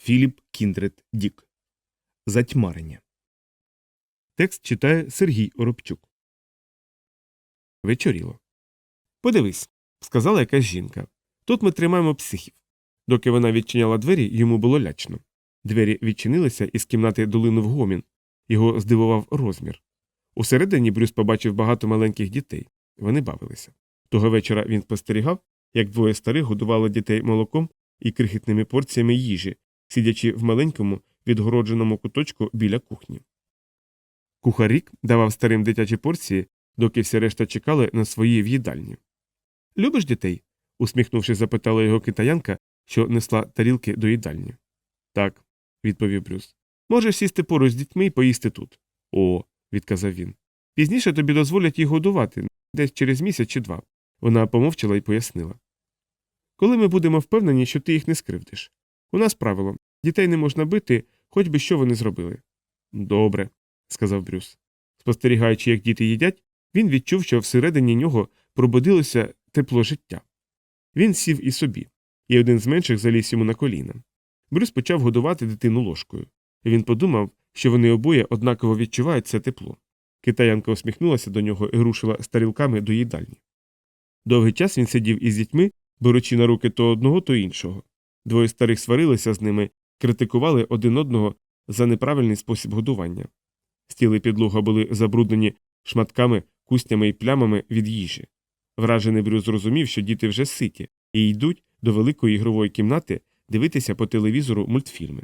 Філіп Кіндрет Дік. Затьмарення. Текст читає Сергій Оробчук. Вечоріло. Подивись, сказала якась жінка. Тут ми тримаємо психів. Доки вона відчиняла двері, йому було лячно. Двері відчинилися, і з кімнати долинув гомін. Його здивував розмір. Усередині Брюс побачив багато маленьких дітей. Вони бавилися. Того вечора він спостерігав, як двоє старих годували дітей молоком і крихітними порціями їжі, сидячи в маленькому відгородженому куточку біля кухні. Кухарік давав старим дитячі порції, доки всі решта чекали на свої в їдальні. Любиш дітей? усміхнувшись, запитала його китаянка, що несла тарілки до їдальні. Так, відповів Брюс. Можеш сісти поруч з дітьми і поїсти тут. О, відказав він. Пізніше тобі дозволять їх годувати десь через місяць чи два. Вона помовчала і пояснила. Коли ми будемо впевнені, що ти їх не скривдиш. У нас правило дітей не можна бити, хоч би що вони зробили. Добре, сказав Брюс. Спостерігаючи, як діти їдять, він відчув, що всередині нього пробудилося тепло життя. Він сів і собі, і один з менших заліз йому на коліна. Брюс почав годувати дитину ложкою. Він подумав, що вони обоє однаково відчувають це тепло. Китаянка усміхнулася до нього і рушила з тарілками до їдальні. Довгий час він сидів із дітьми, беручи на руки то одного, то іншого. Двоє старих сварилися з ними, критикували один одного за неправильний спосіб годування. Стіли підлога були забруднені шматками, кустями і плямами від їжі. Вражений Брюс зрозумів, що діти вже ситі і йдуть до великої ігрової кімнати дивитися по телевізору мультфільми.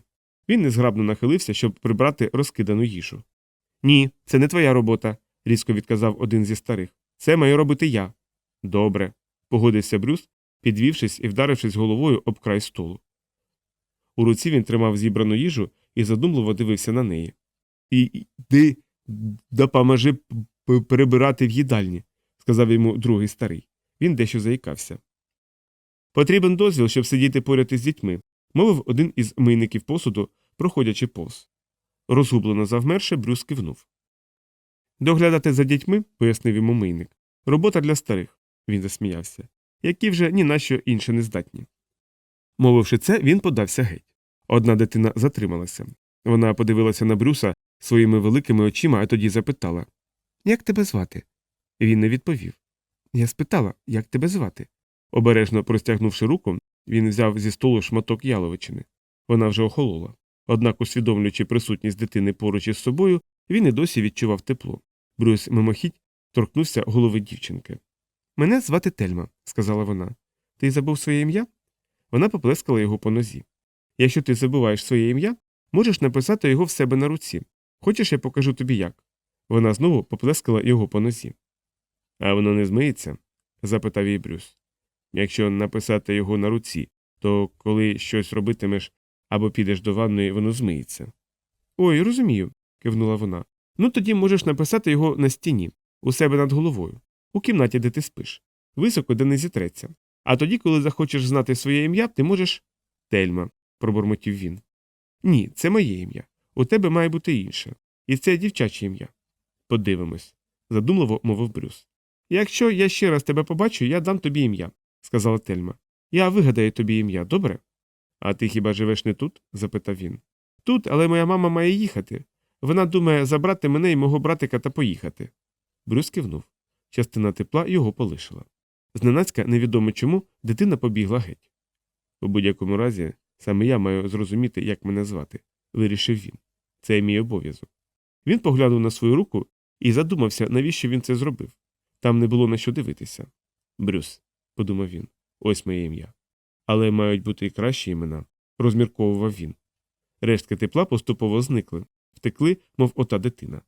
Він незграбно нахилився, щоб прибрати розкидану їжу. Ні, це не твоя робота, різко відказав один зі старих. Це маю робити я. Добре, погодився Брюс, підвівшись і вдарившись головою об край столу. У руці він тримав зібрану їжу і задумливо дивився на неї. І йди допоможи перебирати в їдальні, сказав йому другий старий. Він дещо заїкався. Потрібен дозвіл, щоб сидіти поряд із дітьми, мовив один із мийників посуду, проходячи повз. Розгублено завмерше, Брюс кивнув. Доглядати за дітьми, пояснив йому мийник. Робота для старих, він засміявся, які вже ні на що інше не здатні. Мовивши це, він подався геть. Одна дитина затрималася. Вона подивилася на Брюса своїми великими очима, а тоді запитала Як тебе звати? Він не відповів. Я спитала, як тебе звати. Обережно простягнувши руку, він взяв зі столу шматок яловичини. Вона вже охолола. Однак, усвідомлюючи присутність дитини поруч із собою, він і досі відчував тепло. Брюс мимохідь торкнувся голови дівчинки. Мене звати Тельма, сказала вона. Ти забув своє ім'я? Вона поплескала його по нозі. Якщо ти забуваєш своє ім'я, можеш написати його в себе на руці. Хочеш, я покажу тобі як. Вона знову поплескала його по нозі. А воно не змиється? запитав її Брюс. Якщо написати його на руці, то коли щось робитимеш або підеш до ванної, воно змиється. Ой, розумію, кивнула вона. Ну тоді можеш написати його на стіні, у себе над головою, у кімнаті, де ти спиш, високо, де не зітреться. А тоді, коли захочеш знати своє ім'я, ти можеш. Тельма, пробурмотів він. Ні, це моє ім'я. У тебе має бути інше. І це дівчаче ім'я. Подивимось, задумливо мовив Брюс. Якщо я ще раз тебе побачу, я дам тобі ім'я, сказала Тельма. Я вигадаю тобі ім'я, добре? А ти хіба живеш не тут? запитав він. Тут, але моя мама має їхати. Вона думає забрати мене і мого братика та поїхати. Брюс кивнув. Частина тепла його полишила. Зненацька, невідомо чому, дитина побігла геть. У будь-якому разі, саме я маю зрозуміти, як мене звати, вирішив він. Це мій обов'язок. Він поглянув на свою руку і задумався, навіщо він це зробив. Там не було на що дивитися. Брюс, подумав він, ось моє ім'я. Але мають бути і кращі імена, розмірковував він. Рештки тепла поступово зникли, втекли, мов ота дитина.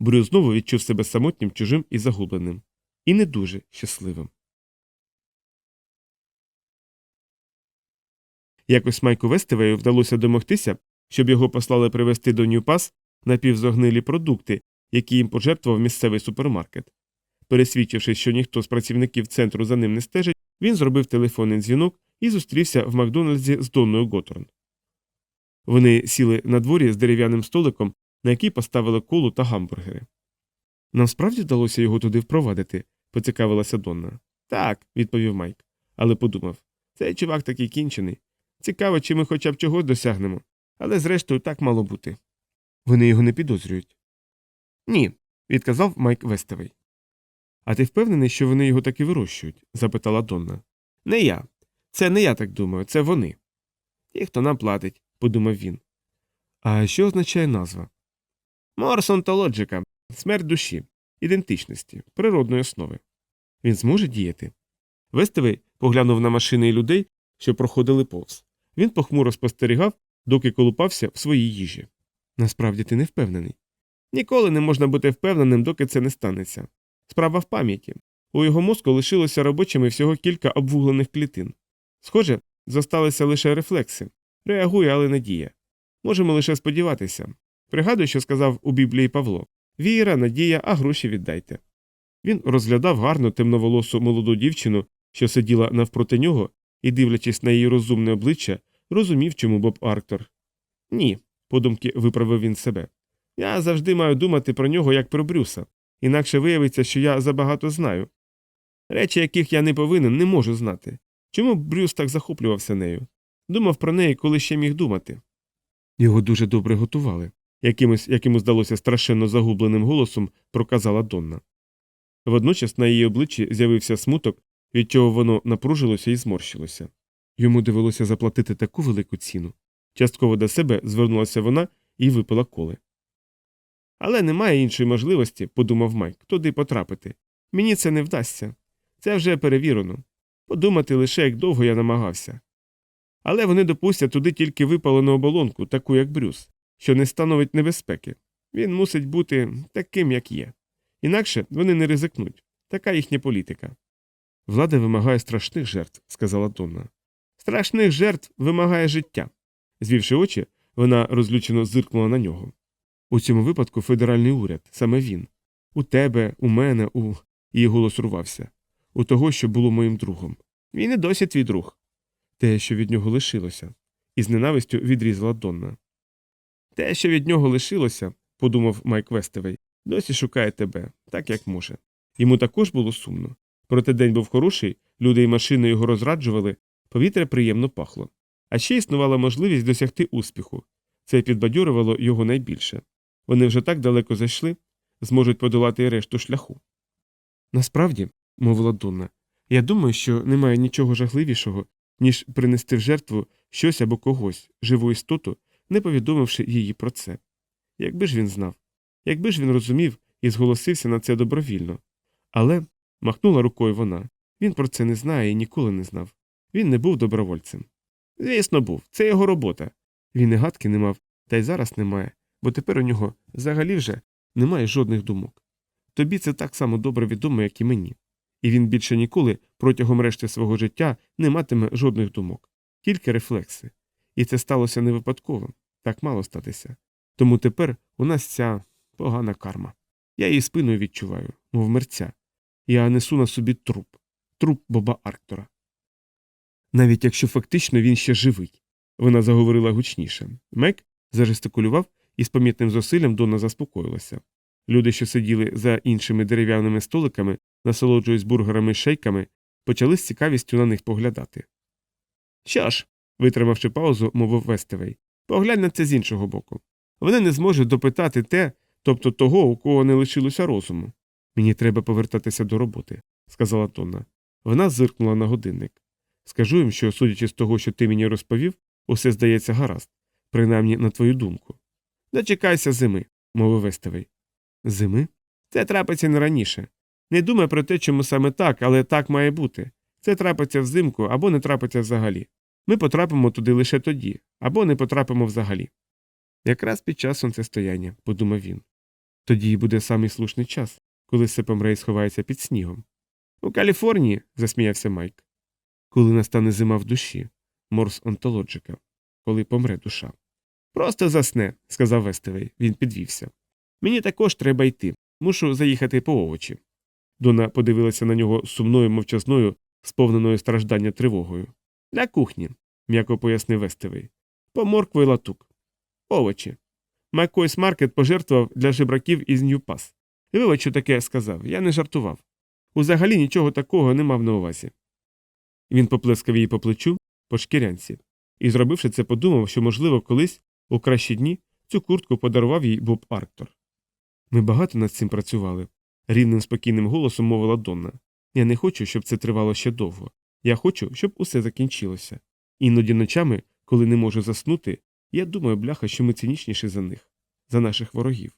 Брюс знову відчув себе самотнім, чужим і загубленим, і не дуже щасливим. Якось Майку Вестевею вдалося домогтися, щоб його послали привезти до Нью-Пас напівзогнилі продукти, які їм пожертвував місцевий супермаркет. Пересвідчившись, що ніхто з працівників центру за ним не стежить, він зробив телефонний дзвінок і зустрівся в Макдональдсі з Донною Готорн. Вони сіли на дворі з дерев'яним столиком, на який поставили колу та гамбургери. Нам справді вдалося його туди впровадити, поцікавилася Донна. Так, відповів Майк, але подумав цей чувак такий кінчений. Цікаво, чи ми хоча б чогось досягнемо. Але зрештою так мало бути. Вони його не підозрюють. Ні, відказав Майк Вестевий. А ти впевнений, що вони його таки вирощують? запитала Донна. Не я. Це не я так думаю, це вони. Ті, хто нам платить, подумав він. А що означає назва? Морс онтологіка, смерть душі, ідентичності, природної основи. Він зможе діяти. Вестевий поглянув на машини і людей, що проходили повз. Він похмуро спостерігав, доки колупався в своїй їжі. Насправді ти не впевнений. Ніколи не можна бути впевненим, доки це не станеться. Справа в пам'яті. У його мозку лишилося робочими всього кілька обвуглених клітин. Схоже, зосталися лише рефлекси. Реагує, але не діє. Можемо лише сподіватися. Пригадую, що сказав у Біблії Павло Віра, надія, а гроші віддайте. Він розглядав гарну темноволосу молоду дівчину, що сиділа навпроти нього, і, дивлячись на її розумне обличчя, розумів, чому Боб Арктор. Ні, подумки виправив він себе. Я завжди маю думати про нього як про Брюса, інакше виявиться, що я забагато знаю. Речі, яких я не повинен, не можу знати. Чому Брюс так захоплювався нею? Думав про неї, коли ще міг думати. Його дуже добре готували, якимось, як йому здалося страшенно загубленим голосом, проказала Донна. Водночас на її обличчі з'явився смуток, від чого воно напружилося і зморщилося. Йому довелося заплатити таку велику ціну. Частково до себе звернулася вона і випила коли. Але немає іншої можливості, подумав Майк, туди потрапити. Мені це не вдасться. Це вже перевірено. Подумати лише, як довго я намагався. Але вони допустять туди тільки випалену оболонку, таку як Брюс, що не становить небезпеки. Він мусить бути таким, як є. Інакше вони не ризикнуть. Така їхня політика. Влада вимагає страшних жертв, сказала Донна. Страшних жертв вимагає життя. Звівши очі, вона розлючено зиркнула на нього. У цьому випадку федеральний уряд, саме він. У тебе, у мене, у. Її голос рвався. У того, що було моїм другом. Він і досі твій друг. Те, що від нього лишилося, із ненавистю відрізала Донна. Те, що від нього лишилося, подумав Майк Вестевей, досі шукає тебе, так як може. Йому також було сумно. Проте день був хороший, люди і машини його розраджували, повітря приємно пахло. А ще існувала можливість досягти успіху. Це підбадьорювало його найбільше. Вони вже так далеко зайшли, зможуть подолати і решту шляху. Насправді, мовила Донна, я думаю, що немає нічого жахливішого, ніж принести в жертву щось або когось, живу істоту, не повідомивши її про це. Якби ж він знав, якби ж він розумів і зголосився на це добровільно. Але, махнула рукою вона, він про це не знає і ніколи не знав. Він не був добровольцем. Звісно, був, це його робота. Він і гадки не мав, та й зараз немає, бо тепер у нього взагалі вже немає жодних думок. Тобі це так само добре відомо, як і мені. І він більше ніколи протягом решти свого життя не матиме жодних думок, тільки рефлекси. І це сталося не випадково, так мало статися. Тому тепер у нас ця погана карма. Я її спиною відчуваю, мов мерця. Я несу на собі труп, труп Боба Арктора. Навіть якщо фактично він ще живий. Вона заговорила гучніше. Мек зажестикулював і з помітним зусиллям Донна заспокоїлася. Люди, що сиділи за іншими дерев'яними столиками, насолоджуючись бургерами і шейками, почали з цікавістю на них поглядати. Що ж, витримавши паузу, мовив Вестевей, поглянь на це з іншого боку. Вони не зможуть допитати те, тобто того, у кого не лишилося розуму. Мені треба повертатися до роботи, сказала Тонна. Вона зиркнула на годинник. Скажу їм, що, судячи з того, що ти мені розповів, усе здається гаразд, принаймні на твою думку. Дочекайся зими, мовив Вестевей. Зими? Це трапиться не раніше. Не думай про те, чому саме так, але так має бути. Це трапиться взимку або не трапиться взагалі. Ми потрапимо туди лише тоді, або не потрапимо взагалі. Якраз під час сонцестояння, подумав він. Тоді буде самий слушний час, коли Сепомрей сховається під снігом. У Каліфорнії, засміявся Майк. Коли настане зима в душі, морс онтологіка, коли помре душа. Просто засне, сказав Вестевей. Він підвівся. Мені також треба йти. Мушу заїхати по овочі. Дона подивилася на нього сумною мовчазною, сповненою страждання тривогою. Для кухні, м'яко пояснив Вестевий. По моркву латук. Овочі. Маккойс Маркет пожертвував для жебраків із Нью-Пас. Вибач, що таке сказав, я не жартував. Узагалі нічого такого не мав на увазі. Він поплескав її по плечу, по шкірянці, і, зробивши це, подумав, що, можливо, колись У кращі дні цю куртку подарував їй Боб Арктор. Ми багато над цим працювали, рівним спокійним голосом мовила Донна. Я не хочу, щоб це тривало ще довго. Я хочу, щоб усе закінчилося. Іноді ночами, коли не можу заснути, я думаю, бляха, що ми цинічніші за них, за наших ворогів.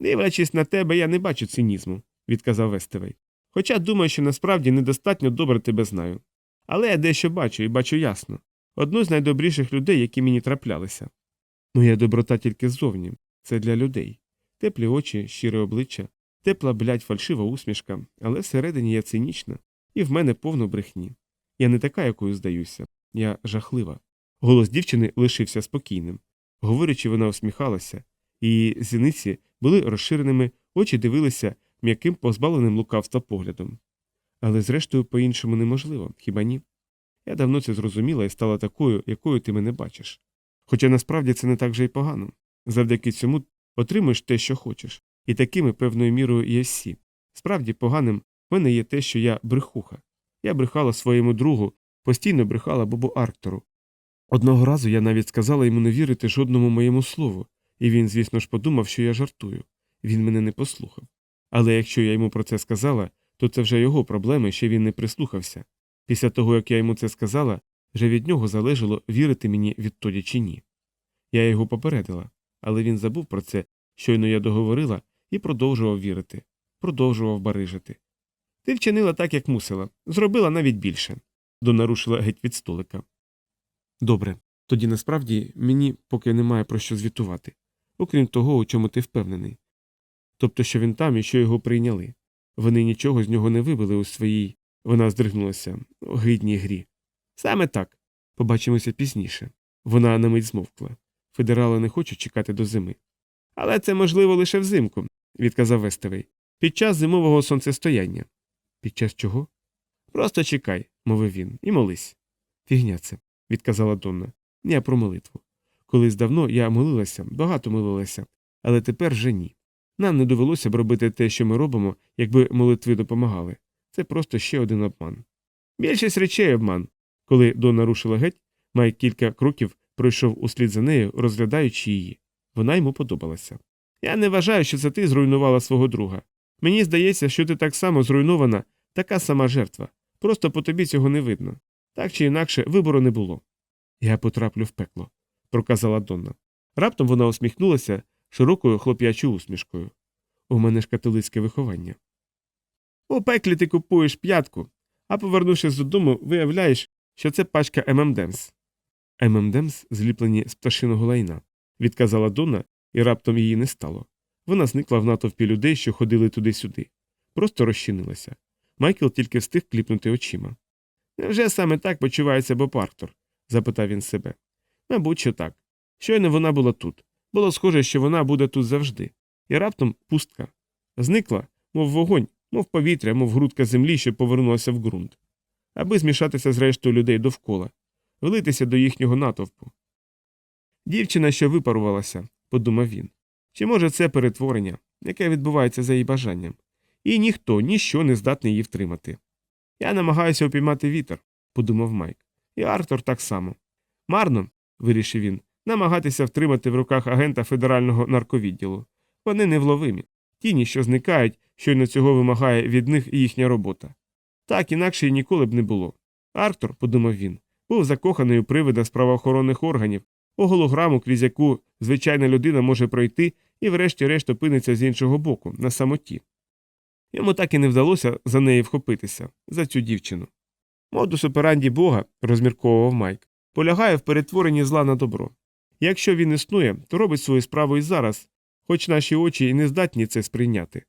Дивлячись на тебе, я не бачу цинізму, відказав Вестевей. Хоча думаю, що насправді недостатньо добре тебе знаю. Але я дещо бачу і бачу ясно одну з найдобріших людей, які мені траплялися. Моя доброта тільки ззовні, це для людей. Теплі очі, щире обличчя, тепла, блядь, фальшива усмішка, але всередині я цинічна, і в мене повно брехні. Я не така, якою здаюся, я жахлива. Голос дівчини лишився спокійним. Говорячи, вона усміхалася, її зіниці були розширеними, очі дивилися м'яким позбавленим лукавства поглядом. Але зрештою по-іншому неможливо, хіба ні? Я давно це зрозуміла і стала такою, якою ти мене бачиш. Хоча насправді це не так же й погано. Завдяки цьому отримуєш те, що хочеш, і такими певною мірою є всі. Справді поганим в мене є те, що я брехуха. Я брехала своєму другу, постійно брехала Бобу Арктору. Одного разу я навіть сказала йому не вірити жодному моєму слову, і він, звісно ж, подумав, що я жартую. Він мене не послухав. Але якщо я йому про це сказала, то це вже його проблеми, що він не прислухався. Після того, як я йому це сказала, вже від нього залежало вірити мені відтоді чи ні. Я його попередила, але він забув про це, щойно я договорила, і продовжував вірити, продовжував барижити. Ти вчинила так, як мусила, зробила навіть більше. Дона рушила геть від столика. Добре, тоді насправді мені поки немає про що звітувати, окрім того, у чому ти впевнений. Тобто, що він там і що його прийняли. Вони нічого з нього не вибили у своїй, вона здригнулася, гидній грі. Саме так. Побачимося пізніше. Вона на мить змовкла. Федерали не хочуть чекати до зими. Але це можливо лише взимку, відказав Вестевий. Під час зимового сонцестояння. Під час чого? Просто чекай, мовив він, і молись. Фігня це, відказала Донна. Я про молитву. Колись давно я молилася, багато молилася, але тепер вже ні. Нам не довелося б робити те, що ми робимо, якби молитви допомагали. Це просто ще один обман. Більшість речей обман. Коли Донна рушила геть, Майк кілька кроків пройшов услід за нею, розглядаючи її. Вона йому подобалася. Я не вважаю, що це ти зруйнувала свого друга. Мені здається, що ти так само зруйнована, така сама жертва. Просто по тобі цього не видно. Так чи інакше вибору не було. Я потраплю в пекло, проказала Донна. Раптом вона усміхнулася широкою хлоп'ячою усмішкою. У мене ж католицьке виховання. У пеклі ти купуєш п'ятку, а повернувшись додому, виявляєш, що це пачка ММДемс. ММДемс зліплені з пташиного лайна, відказала Донна, і раптом її не стало. Вона зникла в натовпі людей, що ходили туди-сюди. Просто розчинилася. Майкл тільки встиг кліпнути очима. Невже саме так почувається Боб Арктор? запитав він себе. Мабуть, що так. Щойно вона була тут. Було схоже, що вона буде тут завжди. І раптом пустка. Зникла, мов вогонь, мов повітря, мов грудка землі, що повернулася в ґрунт. Аби змішатися з рештою людей довкола, влитися до їхнього натовпу. Дівчина, що випарувалася, подумав він. Чи може це перетворення, яке відбувається за її бажанням, і ніхто, ніщо не здатний її втримати. Я намагаюся опіймати вітер, подумав Майк. І Артур так само. Марно, вирішив він, намагатися втримати в руках агента федерального нарковідділу. Вони невловимі. Тіні, що зникають, щойно цього вимагає від них їхня робота. Так інакше й ніколи б не було. Артур, подумав він, був закоханий у привида з правоохоронних органів, у голограму, крізь яку звичайна людина може пройти і врешті-решт опиниться з іншого боку, на самоті. Йому так і не вдалося за неї вхопитися, за цю дівчину. Модус операнді Бога, розмірковував Майк, полягає в перетворенні зла на добро. Якщо він існує, то робить свою справу і зараз, хоч наші очі і не здатні це сприйняти.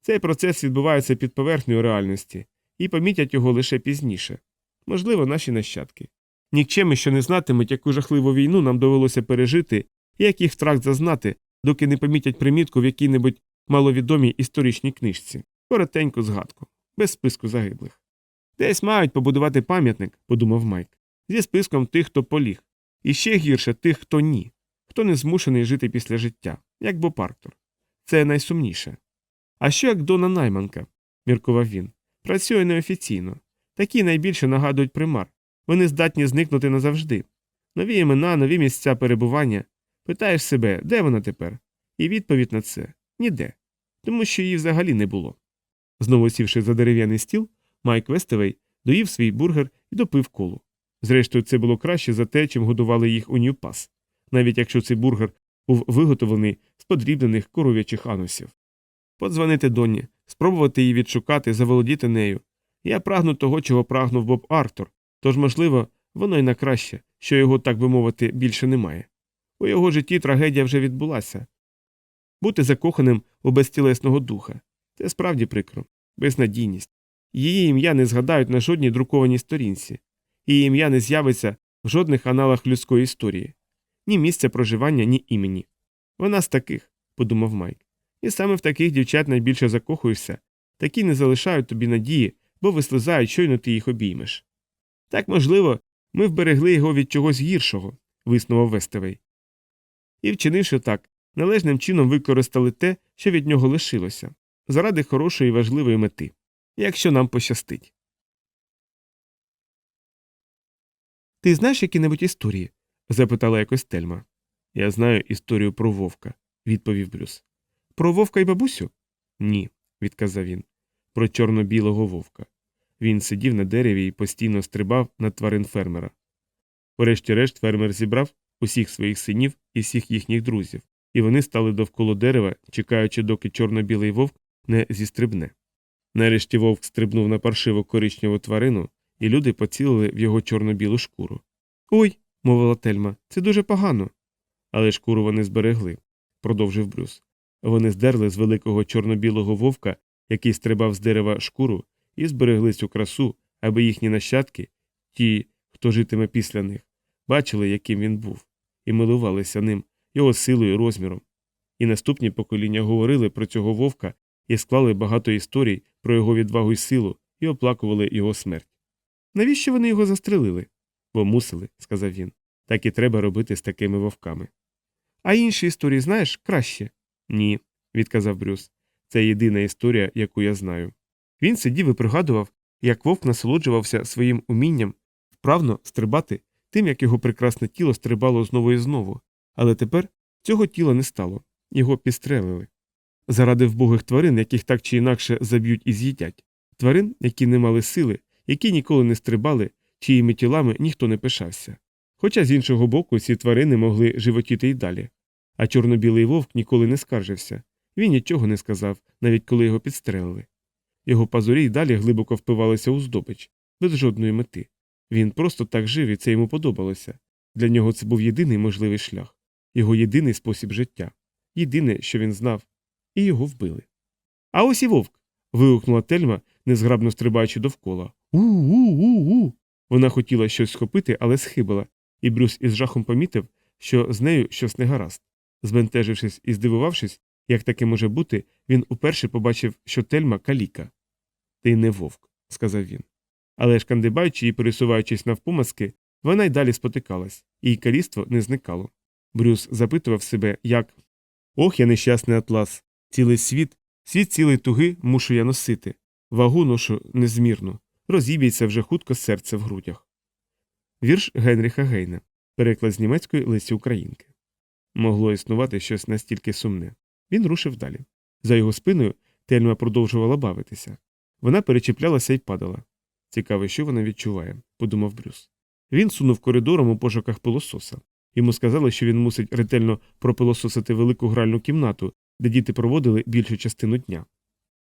Цей процес відбувається під поверхнею реальності, і помітять його лише пізніше можливо, наші нащадки. Нікчеми, що не знатимуть, яку жахливу війну нам довелося пережити, і яких втрат зазнати, доки не помітять примітку в якій-небудь маловідомій історичній книжці, коротеньку згадку, без списку загиблих. Десь мають побудувати пам'ятник, подумав Майк, зі списком тих, хто поліг, і ще гірше тих, хто ні, хто не змушений жити після життя, як Боб Арктор. Це найсумніше. А що як Дона Найманка, міркував він, працює неофіційно. Такі найбільше нагадують примар. Вони здатні зникнути назавжди. Нові імена, нові місця перебування. Питаєш себе, де вона тепер? І відповідь на це ніде. Тому що її взагалі не було. Знову сівши за дерев'яний стіл, Майк Вестевей доїв свій бургер і допив колу. Зрештою, це було краще за те, чим годували їх у Нью-Пас, навіть якщо цей бургер був виготовлений з подрібнених коров'ячих анусів. Подзвонити Донні, спробувати її відшукати, заволодіти нею. Я прагну того, чого прагнув Боб Арктор, тож, можливо, воно й на краще, що його, так би мовити, більше немає. У його житті трагедія вже відбулася. Бути закоханим у безтілесного духа це справді прикро, безнадійність. Її ім'я не згадають на жодній друкованій сторінці, її ім'я не з'явиться в жодних аналах людської історії, ні місця проживання, ні імені. Вона з таких, подумав Майк. І саме в таких дівчат найбільше закохуєшся, такі не залишають тобі надії, бо вислизають, щойно ти їх обіймеш. Так, можливо, ми вберегли його від чогось гіршого, виснував Вестевей. І, вчинивши так, належним чином використали те, що від нього лишилося, заради хорошої і важливої мети, якщо нам пощастить. Ти знаєш які-небудь історії? запитала якось Тельма. Я знаю історію про вовка, відповів Брюс. Про вовка і бабусю? Ні, відказав він. Про чорно-білого вовка. Він сидів на дереві і постійно стрибав на тварин фермера. Урешті-решт фермер зібрав усіх своїх синів і всіх їхніх друзів, і вони стали довкола дерева, чекаючи, доки чорно-білий вовк не зістрибне. Нарешті вовк стрибнув на паршиву коричневу тварину, і люди поцілили в його чорно-білу шкуру. Ой, мовила Тельма, це дуже погано. Але шкуру вони зберегли, продовжив Брюс. Вони здерли з великого чорно-білого вовка, який стрибав з дерева шкуру, і зберегли цю красу, аби їхні нащадки, ті, хто житиме після них, бачили, яким він був, і милувалися ним, його силою розміром. І наступні покоління говорили про цього вовка і склали багато історій про його відвагу й силу і оплакували його смерть. Навіщо вони його застрелили? Бо мусили, сказав він. Так і треба робити з такими вовками. А інші історії знаєш краще? Ні, відказав Брюс. Це єдина історія, яку я знаю. Він сидів і пригадував, як вовк насолоджувався своїм умінням вправно стрибати тим, як його прекрасне тіло стрибало знову і знову, але тепер цього тіла не стало, його підстрелили. Заради вбогих тварин, яких так чи інакше заб'ють і з'їдять, тварин, які не мали сили, які ніколи не стрибали, чиїми тілами ніхто не пишався. Хоча з іншого боку ці тварини могли животіти й далі. А чорно-білий вовк ніколи не скаржився, він нічого не сказав, навіть коли його підстрелили. Його пазурі й далі глибоко впивалися у здобич, без жодної мети. Він просто так жив і це йому подобалося. Для нього це був єдиний можливий шлях, його єдиний спосіб життя, єдине, що він знав, і його вбили. А ось і вовк. вигукнула тельма, незграбно стрибаючи довкола. У-у-у-у. Вона хотіла щось схопити, але схибила, і Брюс із жахом помітив, що з нею щось не гаразд. Збентежившись і здивувавшись, як таке може бути, він уперше побачив, що тельма каліка. Ти не вовк, сказав він. Але ж кандибаючи і пересуваючись навпомазки, вона й далі спотикалась, і каліство не зникало. Брюс запитував себе, як Ох, я нещасний атлас, цілий світ, світ цілий туги мушу я носити, вагу ношу незмірно, розіб'ється вже хутко серце в грудях. Вірш Генріха Гейна, переклад з німецької Лесі Українки. Могло існувати щось настільки сумне. Він рушив далі. За його спиною тельма продовжувала бавитися. Вона перечіплялася і падала. Цікаво, що вона відчуває, подумав Брюс. Він сунув коридором у пошуках пилососа. Йому сказали, що він мусить ретельно пропилососити велику гральну кімнату, де діти проводили більшу частину дня.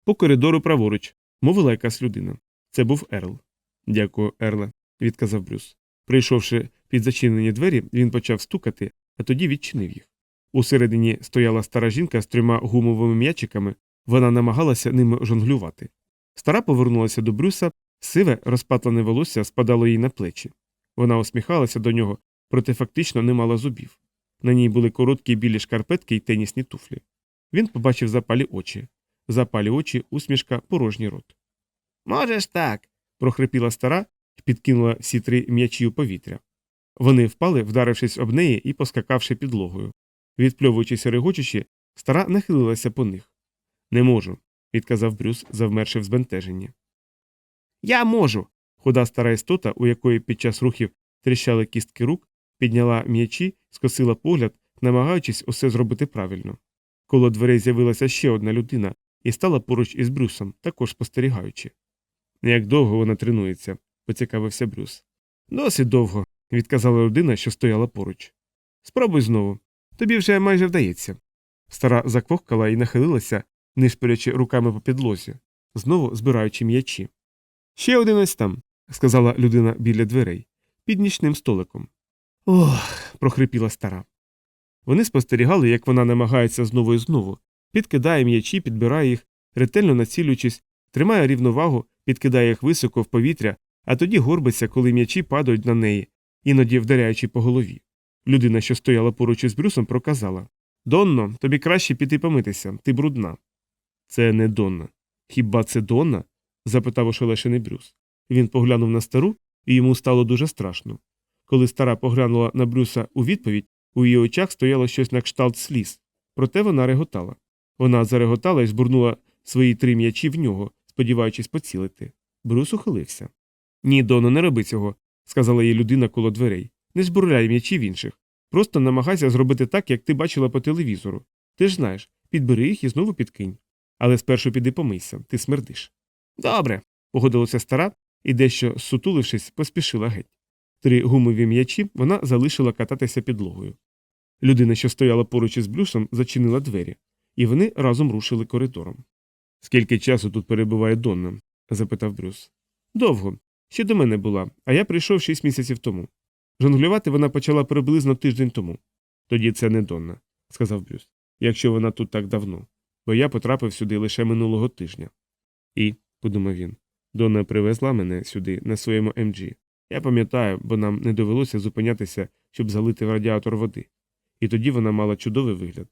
По коридору праворуч, мовила якась людина. Це був Ерл. Дякую, Ерле, відказав Брюс. Прийшовши під зачинені двері, він почав стукати, а тоді відчинив їх. Усередині стояла стара жінка з трьома гумовими м'ячиками, вона намагалася ними жонглювати. Стара повернулася до Брюса, сиве, розпатлене волосся спадало їй на плечі. Вона усміхалася до нього, проте фактично не мала зубів. На ній були короткі білі шкарпетки й тенісні туфлі. Він побачив запалі очі. Запалі очі, усмішка, порожній рот. Можеш так. прохрипіла стара і підкинула всі три м'ячі у повітря. Вони впали, вдарившись об неї і поскакавши підлогою. Відпльовуючись регочучи, стара нахилилася по них. Не можу, відказав Брюс, завмерши в збентеженні. Я можу. Худа стара істота, у якої під час рухів тріщали кістки рук, підняла м'ячі, скосила погляд, намагаючись усе зробити правильно. Коло дверей з'явилася ще одна людина і стала поруч із Брюсом, також спостерігаючи. Як довго вона тренується, поцікавився Брюс. Досить довго, відказала людина, що стояла поруч. Спробуй знову. Тобі вже майже вдається. Стара заквохкала і нахилилася, нишпорячи руками по підлозі, знову збираючи м'ячі. Ще один ось там, сказала людина біля дверей, під нічним столиком. Ох. прохрипіла стара. Вони спостерігали, як вона намагається знову і знову, підкидає м'ячі, підбирає їх, ретельно націлюючись, тримає рівновагу, підкидає їх високо в повітря, а тоді горбиться, коли м'ячі падають на неї, іноді вдаряючи по голові. Людина, що стояла поруч із Брюсом, проказала Донно, тобі краще піти помитися, ти брудна. Це не Донна. Хіба це Донна? запитав ошелешений Брюс. Він поглянув на стару, і йому стало дуже страшно. Коли стара поглянула на Брюса у відповідь, у її очах стояло щось на кшталт сліз. Проте вона реготала. Вона зареготала і збурнула свої три м'ячі в нього, сподіваючись поцілити. Брюс ухилився. Ні, Доно, не роби цього, сказала їй людина коло дверей. Не збурляй м'ячів інших. Просто намагайся зробити так, як ти бачила по телевізору. Ти ж знаєш, підбери їх і знову підкинь. Але спершу піди помийся, ти смердиш. Добре, погодилася стара і, дещо сутулившись, поспішила геть. Три гумові м'ячі вона залишила кататися підлогою. Людина, що стояла поруч із блюсом, зачинила двері, і вони разом рушили коридором. Скільки часу тут перебуває Донна? запитав Брюс. Довго. Ще до мене була, а я прийшов шість місяців тому. Жонглювати вона почала приблизно тиждень тому. Тоді це не Донна, сказав Брюс, якщо вона тут так давно, бо я потрапив сюди лише минулого тижня. І, подумав він, Донна привезла мене сюди на своєму МГ. Я пам'ятаю, бо нам не довелося зупинятися, щоб залити в радіатор води. І тоді вона мала чудовий вигляд.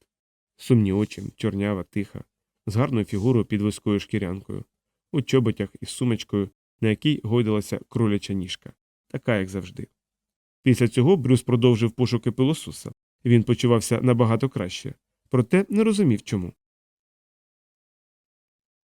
Сумні очі, чорнява, тиха, з гарною фігурою під вузькою шкірянкою, у чоботях із сумочкою, на якій гойдалася кроляча ніжка, така, як завжди. Після цього Брюс продовжив пошуки пилососа. Він почувався набагато краще, проте не розумів чому.